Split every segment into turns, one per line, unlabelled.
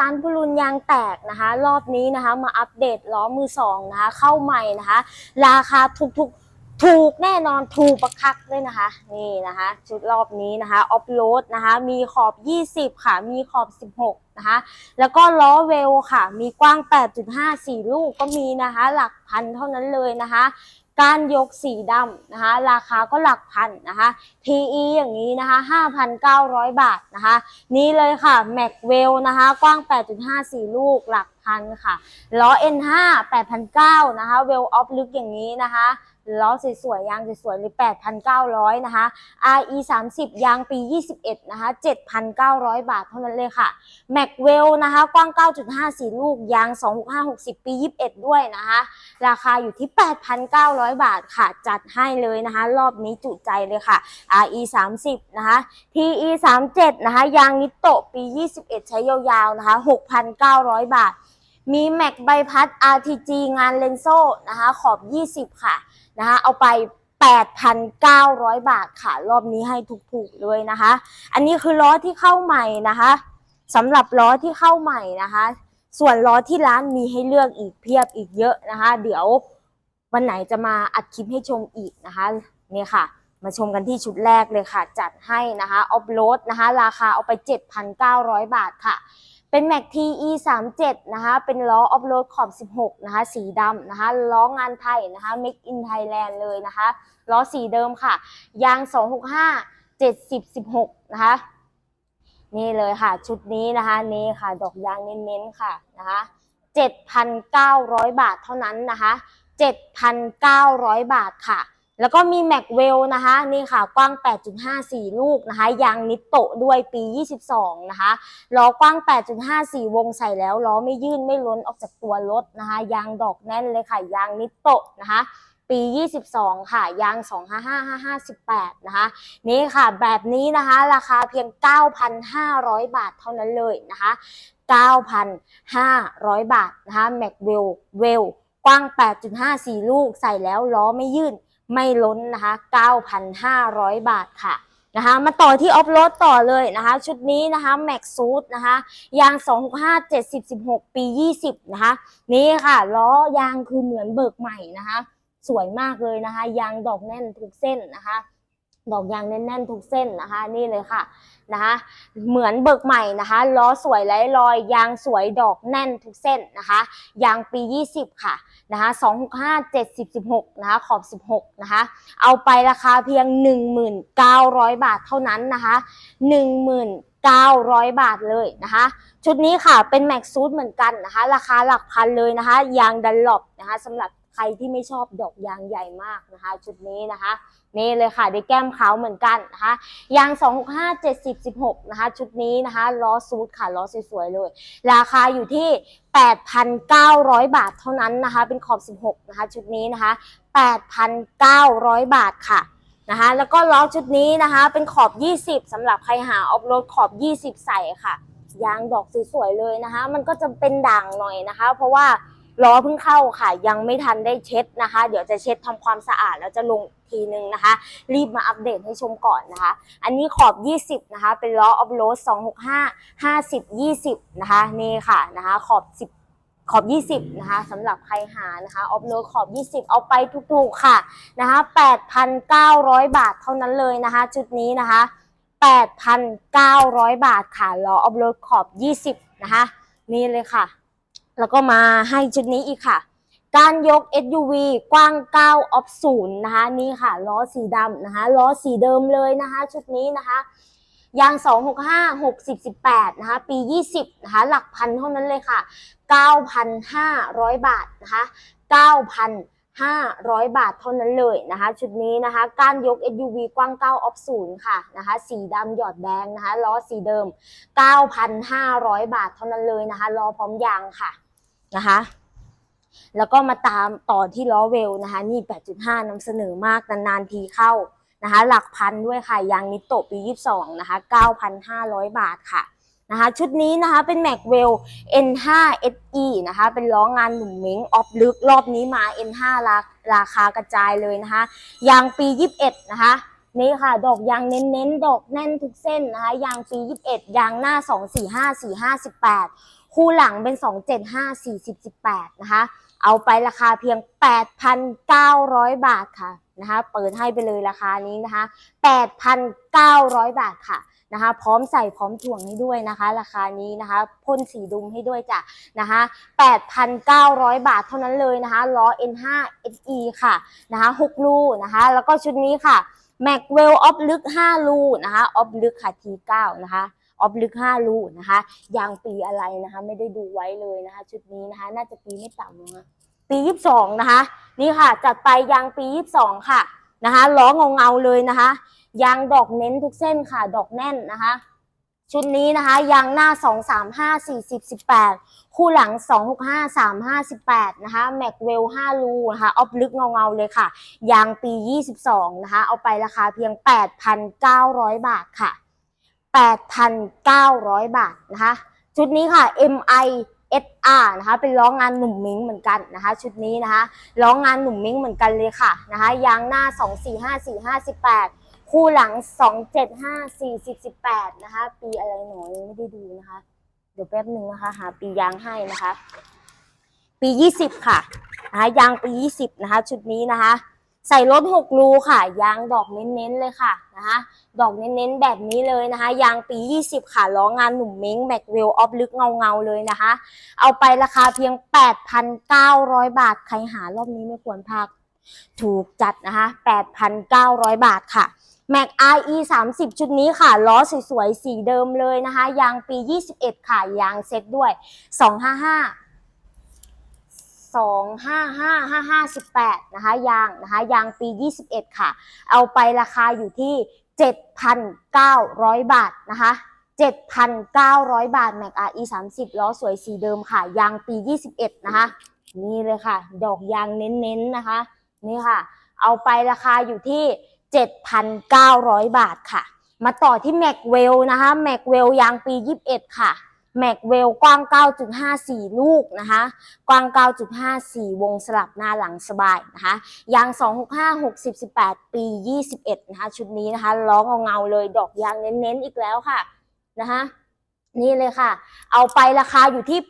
ร้านพลุนยางแตกนะคะ รอบนี้นะคะ มาอัปเดตล้อมือสองนะคะ เข้าใหม่นะคะ ราคาถูกๆ ถูกแน่นอนถูกประคักเลยนะคะ นี่นะคะ ชุดรอบนี้นะคะออฟโรดนะคะ มีขอบ 20 ค่ะ มีขอบ 16 นะคะ แล้วก็ล้อเวลค่ะ มีกว้าง 8.5 4 ลูกก็มีนะคะ หลักพันเท่านั้นเลยนะคะ การยกสีดำนะคะ ราคาก็หลักพันนะคะ TE อย่างนี้นะคะ 5,900 บาทนะคะ นี่เลยค่ะแม็กเวลนะคะ กว้าง 8.5 4 ลูกหลักพันค่ะล้อ N5 8,900นะคะเวลออฟลึกอย่างนี้นะคะ ล้อสวยๆยางสวยๆเลย8,900 นะคะ RE 30ยางปี 21 นะคะ 7,900 บาทเท่านั้นเลยค่ะแม็กเวลนะคะ กว้าง 9.5 4ลูก ยาง 265 60 ปี 21 ด้วยนะคะ ราคาอยู่ที่ 8,900 บาทค่ะ จัดให้เลยนะคะ รอบนี้จุใจเลยค่ะ RE 30นะคะ TE 37นะคะ ยางนิโตปี 21 ใช้ยาวๆนะคะ 6,900 บาท มีแม็กใบพัด RTG งานเลนโซ่นะคะขอบ 20 ค่ะนะคะเอาไป 8,900 บาทค่ะ รอบนี้ให้ถูกๆเลยนะคะ อันนี้คือล้อที่เข้าใหม่นะคะสำหรับล้อที่เข้าใหม่นะคะ ส่วนล้อที่ร้านมีให้เลือกอีกเพียบอีกเยอะนะคะ เดี๋ยววันไหนจะมาอัดคลิปให้ชมอีกนะคะนี่ค่ะ มาชมกันที่ชุดแรกเลยค่ะ จัดให้นะคะออฟโรดนะคะ ราคาเอาไป 7,900 บาทค่ะ เป็น Mac TE 37นะคะ เป็นล้อออฟโรดขอบ 16 นะคะ สีดำนะคะ ล้องานไทยนะคะ Make in Thailand เลยนะคะ ล้อสีเดิมค่ะ ยาง 265 70 16 นะคะ นี่เลยค่ะ ชุดนี้นะคะ นี่ค่ะ ดอกยางเน้นๆค่ะนะคะ7,900 บาทเท่านั้นนะคะ 7,900 บาทค่ะ แล้วก็มีแม็กเวลนะคะนี่ค่ะกว้าง 8.54 ลูกนะคะยางนิโตด้วยปี 22 นะคะล้อกว้าง 8.54 วงใส่แล้วล้อไม่ยื่นไม่ล้นออกจากตัวรถนะคะยางดอกแน่นเลยค่ะยางนิโตนะคะปี 22 ค่ะ ยาง 255-558 นะคะ นี่ค่ะ แบบนี้นะคะ ราคาเพียง 9,500 บาทเท่านั้นเลยนะคะ 9,500 บาทนะคะ แม็กเวลเวลกว้าง 8.54 ลูก ใส่แล้วล้อไม่ยื่น ไม่ล้นนะคะ 9,500 บาทค่ะนะคะ มาต่อที่ออฟโรดต่อเลยนะคะ ชุดนี้นะคะแม็กซูดนะคะยาง 265 70 16 ปี 20 นะคะ นี่ค่ะล้อยางคือเหมือนเบิกใหม่นะคะ สวยมากเลยนะคะ ยางดอกแน่นทุกเส้นนะคะ ดอกยางแน่นๆทุกเส้นนะคะ นี่เลยค่ะนะคะเหมือนเบิกใหม่นะคะล้อสวยไร้รอย ยางสวยดอกแน่นทุกเส้นนะคะ ยางปี 20 ค่ะนะคะ265 70 16นะคะขอบ 16นะคะเอาไปราคาเพียง 1,900 บาทเท่านั้นนะคะ1,900 บาทเลยนะคะ ชุดนี้ค่ะเป็นแม็กซูดเหมือนกันนะคะ ราคาหลักพันเลยนะคะ ยางดันหลบนะคะสำหรับ ใครที่ไม่ชอบดอกยางใหญ่มากนะคะ ชุดนี้นะคะนี่เลยค่ะได้แก้มขาวเหมือนกันนะคะยาง 265 70 16 นะคะ ชุดนี้นะคะล้อซูดค่ะล้อสวยๆเลย ราคาอยู่ที่ 8,900 บาทเท่านั้นนะคะ เป็นขอบ 16 นะคะ ชุดนี้นะคะ 8,900 บาทค่ะนะคะแล้วก็ล้อชุดนี้นะคะเป็นขอบ 20สำหรับใครหาออฟโรดขอบ 20 ใส่ค่ะ ยางดอกสวยๆเลยนะคะ มันก็จะเป็นด่างหน่อยนะคะ เพราะว่า ล้อเพิ่งเข้าค่ะ ยังไม่ทันได้เช็ดนะคะ เดี๋ยวจะเช็ดทำความสะอาดแล้วจะลงอีกทีนึงนะคะ รีบมาอัปเดตให้ชมก่อนนะคะ อันนี้ขอบ 20 นะคะ เป็นล้อออฟโรด265 50 20 นะคะ นี่ค่ะนะคะ ขอบ 10ขอบ 20 นะคะสำหรับใครหานะคะ ออฟโรดขอบ 20 เอาไปถูกๆค่ะนะคะ 8,900 บาทเท่านั้นเลยนะคะ ชุดนี้นะคะ 8,900 บาทค่ะล้อออฟโรดขอบ 20 นะคะ นี่เลยค่ะ แล้วก็มาให้ชุดนี้อีกค่ะ การยก SUV กว้าง 9 ออฟศูนย์นะคะ นี่ค่ะ ล้อสีดำนะคะ ล้อสีเดิมเลยนะคะ ชุดนี้นะคะยาง 265 60 18 นะคะ ปี 20 นะคะ หลักพันเท่านั้นเลยค่ะ 9,500 บาทนะคะ 9,500 บาทเท่านั้นเลยนะคะ ชุดนี้นะคะ การยก SUV กว้าง 9 ออฟศูนย์ค่ะนะคะ สีดำหยอดแดงนะคะ ล้อสีเดิม 9,500 บาทเท่านั้นเลยนะคะ ล้อพร้อมยางค่ะ นะคะ แล้วก็มาตามต่อที่ล้อเวลนะคะ นี่ 8.5นำเสนอมากนานๆทีเข้านะคะ หลักพันด้วยค่ะ ยางนิโตปี 22 นะคะ 9,500 บาทค่ะนะคะชุดนี้นะคะเป็นแม็กเวล N5 SE นะคะ เป็นล้องานหนุ่มเม้งออฟลึก รอบนี้มา N5 ราราคากระจายเลยนะคะ ยางปี 21 นะคะ นี่ค่ะ ดอกยางเน้นๆ ดอกแน่นทุกเส้นนะคะ ยางปี 21 ยางหน้า 245 458 คู่หลังเป็น 275 40 18 นะคะ เอาไปราคาเพียง 8,900 บาทค่ะนะคะ เปิดให้ไปเลยราคานี้นะคะ 8,900 บาทค่ะนะคะ พร้อมใส่พร้อมถ่วงให้ด้วยนะคะ ราคานี้นะคะพ่นสีดุมให้ด้วยจ้ะนะคะ8,900 บาทเท่านั้นเลยนะคะล้อ N5 SE ค่ะนะคะ6ลูนะคะ แล้วก็ชุดนี้ค่ะ แม็กเวลออฟลึก5ลูนะคะออฟลึกค่ะที9นะคะออฟลึก5ลูนะคะยางปีอะไรนะคะ ไม่ได้ดูไว้เลยนะคะ ชุดนี้นะคะ น่าจะปีไม่ต่ำนะคะปี22นะคะ นี่ค่ะ จัดไปยางปี22ค่ะนะคะล้อเงาเงาเลยนะคะ ยางดอกเน้นทุกเส้นค่ะ ดอกแน่นนะคะ ชุดนี้นะคะยางหน้า 2 3 5 4 0 18 คู่หลัง 2 6 5 3 5 18 นะคะแม็กเวล5ลูนะคะออฟลึกเงาเงาๆเลยค่ะ ยางปี 22 นะคะ เอาไปราคาเพียง 8,900 บาทค่ะ 8,900 บาทนะคะ ชุดนี้ค่ะ MI SR นะคะ เป็นล้องานหนุ่มมิงเหมือนกันนะคะ ชุดนี้นะคะล้องานหนุ่มมิงเหมือนกันเลยค่ะนะคะยางหน้า 245 45 18 คู่หลัง275 40 18นะคะ ปีอะไรหน่อยงไม่ได้ดูนะคะ เดี๋ยวแป๊บหนึ่งนะคะ หาปียางให้นะคะ ปี20ค่ะนะคะยางปี20นะคะ ชุดนี้นะคะ ใส่รถ6รูค่ะ ยางดอกเน้นๆเลยค่ะนะคะ ดอกเน้นๆแบบนี้เลยนะคะ ยางปี20ค่ะล้องานหนุ่มเม้งแม็กเวลออฟลึกเงาๆเลยนะคะ เอาไปราคาเพียง8,900บาทใครหารอบนี้ไม่ควรพลาดถูกจัดนะคะ 8,900 บาทค่ะ Mac RE 30 ชุดนี้ค่ะ ล้อสวยๆ สีเดิมเลยนะคะ ยางปี 21 ค่ะ ยางเซ็ตด้วย 255สองห้าห้าห้าห้าสิบแปดนะคะ ยางนะคะ ยางปียี่สิบเอ็ดค่ะ เอาไปราคาอยู่ที่เจ็ดพันเก้าร้อยบาทนะคะเจ็ดพันเก้าร้อยบาท Mac RE สามสิบล้อสวยสีเดิมค่ะ ยางปียี่สิบเอ็ดนะคะ นี่เลยค่ะ ดอกยางเน้นๆนะคะ นี่ค่ะ เอาไปราคาอยู่ที่ เจ็ดพันเก้าร้อยบาทค่ะ มาต่อที่แม็กเวลนะคะแม็กเวลยางปียี่สิบเอ็ดค่ะแม็กเวลกว้าง 9.54 ลูกนะคะ กว้าง 9.54 วงสลับหน้าหลังสบายนะคะ ยาง 265 60 18 ปี 21 นะคะ ชุดนี้นะคะล้อเงาเลย ดอกยางเน้นๆ อีกแล้วค่ะนะคะ นี่เลยค่ะ เอาไปราคาอยู่ที่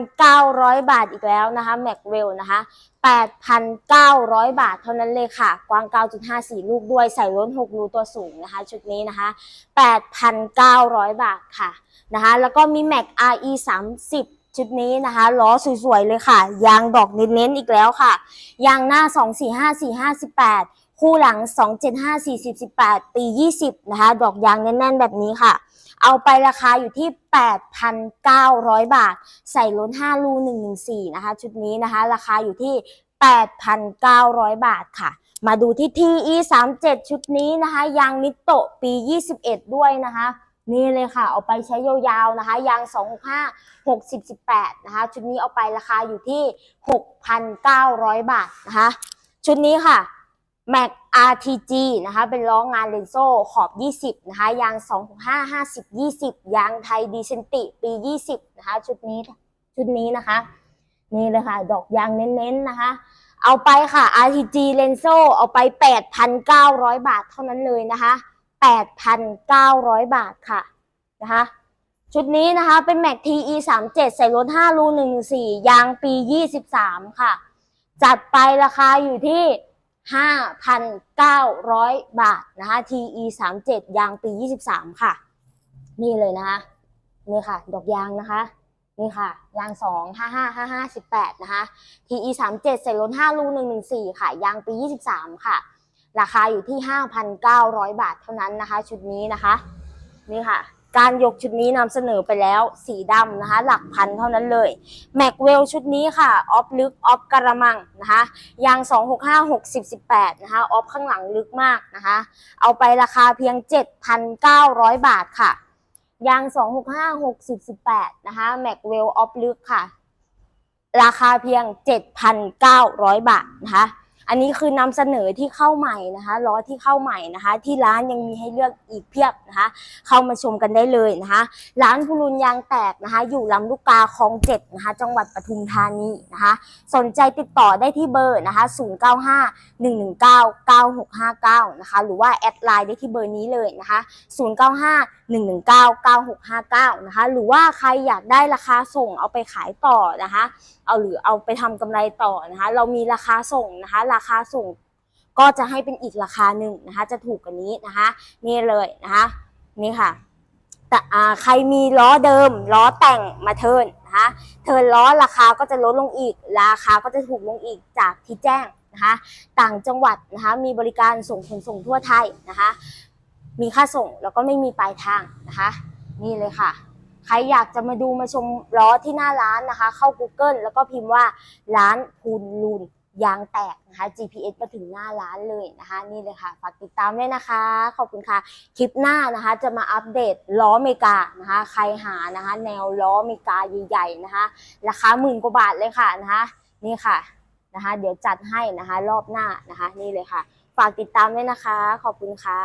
8,900 บาทอีกแล้วนะคะ Macwell นะคะ 8,900 บาทเท่านั้นเลยค่ะ กว้าง 9.54 ลูกด้วยใส่ล้น 6 รูตัวสูงนะคะ ชุดนี้นะคะ 8,900 บาทค่ะนะคะ แล้วก็มี Mac RE 30ชุดนี้นะคะล้อสวยๆเลยค่ะ ยางดอกเน้นๆอีกแล้วค่ะ ยางหน้า 245 4 58 คู่หลัง 275 40 18 ปี 20 นะคะ ดอกยางแน่นๆ แบบนี้ค่ะ เอาไปราคาอยู่ที่ 8,900 บาท ใส่ล้น5รู114 นะคะ ชุดนี้นะคะ ราคาอยู่ที่ 8,900 บาทค่ะ มาดูที่ TE 37 ชุดนี้นะคะ ยางนิโตะปี 21 ด้วยนะคะนี่เลยค่ะ เอาไปใช้ยาวๆนะคะ ยาง 265 60 18 นะคะ ชุดนี้เอาไปราคาอยู่ที่ 6,900 บาทนะคะ ชุดนี้ค่ะ Mac RTG นะคะ เป็นล้องานเลนโซ่ขอบ 20 นะคะ ยาง 265 50 20 ยางไทยดีเซนติ ปี 20 นะคะ ชุดนี้ ชุดนี้นะคะ นี่เลยค่ะ ดอกยางเน้นๆนะคะ เอาไปค่ะ RTG เลนโซ่เอาไป 8,900 บาทเท่านั้นเลยนะคะ 8,900 บาทค่ะ นะคะชุดนี้นะคะเป็น Mac TE 37ใส่รถ5รู114ยางปี 23 ค่ะ จัดไปราคาอยู่ที่ 5,900 บาทนะคะ TE 37ยางปี 23 ค่ะ นี่เลยนะคะ นี่ค่ะ ดอกยางนะคะ นี่ค่ะ ยาง 2 55 55 18 นะคะ TE 37ใส่รถ5รู114 ค่ะ ยางปี 23 ค่ะ ราคาอยู่ที่ 5,900 บาทเท่านั้นนะคะ ชุดนี้นะคะ นี่ค่ะ การยกชุดนี้นำเสนอไปแล้วสีดำนะคะ หลักพันเท่านั้นเลยแม็กเวลชุดนี้ค่ะออฟลึกออฟกระมังนะคะยาง 265 60 18 นะคะออฟข้างหลังลึกมากนะคะ เอาไปราคาเพียง 7,900 บาทค่ะ ยาง 265 60 18 นะคะแม็กเวลออฟลึกค่ะ ราคาเพียง 7,900 บาทนะคะ อันนี้คือนำเสนอที่เข้าใหม่นะคะล้อที่เข้าใหม่นะคะ ที่ร้านยังมีให้เลือกอีกเพียบนะคะ เข้ามาชมกันได้เลยนะคะ ร้านพูรุนยางแตกนะคะ อยู่ลำลูกกาคลองเจ็ดนะคะ จังหวัดปทุมธานีนะคะ สนใจติดต่อได้ที่เบอร์นะคะ 095 119 9659 นะคะ หรือว่าแอดไลน์ได้ที่เบอร์นี้เลยนะคะ 095 119 9659 นะคะ หรือว่าใครอยากได้ราคาส่งเอาไปขายต่อนะคะ เอาหรือเอาไปทำกำไรต่อนะคะ เรามีราคาส่งนะคะราคาส่งก็จะให้เป็นอีกราคาหนึ่งนะคะ จะถูกกว่านี้นะคะ นี่เลยนะคะ นี่ค่ะ แต่ใครมีล้อเดิม ล้อแต่งมาเทินนะคะ เทินล้อราคาก็จะลดลงอีก ราคาก็จะถูกลงอีกจากที่แจ้งนะคะ ต่างจังหวัดนะคะ มีบริการส่งขนส่งทั่วไทยนะคะ มีค่าส่งแล้วก็ไม่มีปลายทางนะคะ นี่เลยค่ะใครอยากจะมาดูมาชมล้อที่หน้าร้านนะคะ เข้า Google แล้วก็พิมพ์ว่าร้านพูนลูน ยางแตกนะคะ GPS มาถึงหน้าร้านเลยนะคะ นี่เลยค่ะ ฝากติดตามด้วยนะคะ ขอบคุณค่ะ คลิปหน้านะคะ จะมาอัปเดตล้ออเมริกานะคะ ใครหานะคะ แนวล้ออเมริกาใหญ่ๆนะคะ ราคาหมื่นกว่าบาทเลยค่ะนะคะ นี่ค่ะนะคะ เดี๋ยวจัดให้นะคะ รอบหน้านะคะ นี่เลยค่ะ ฝากติดตามด้วยนะคะ ขอบคุณค่ะ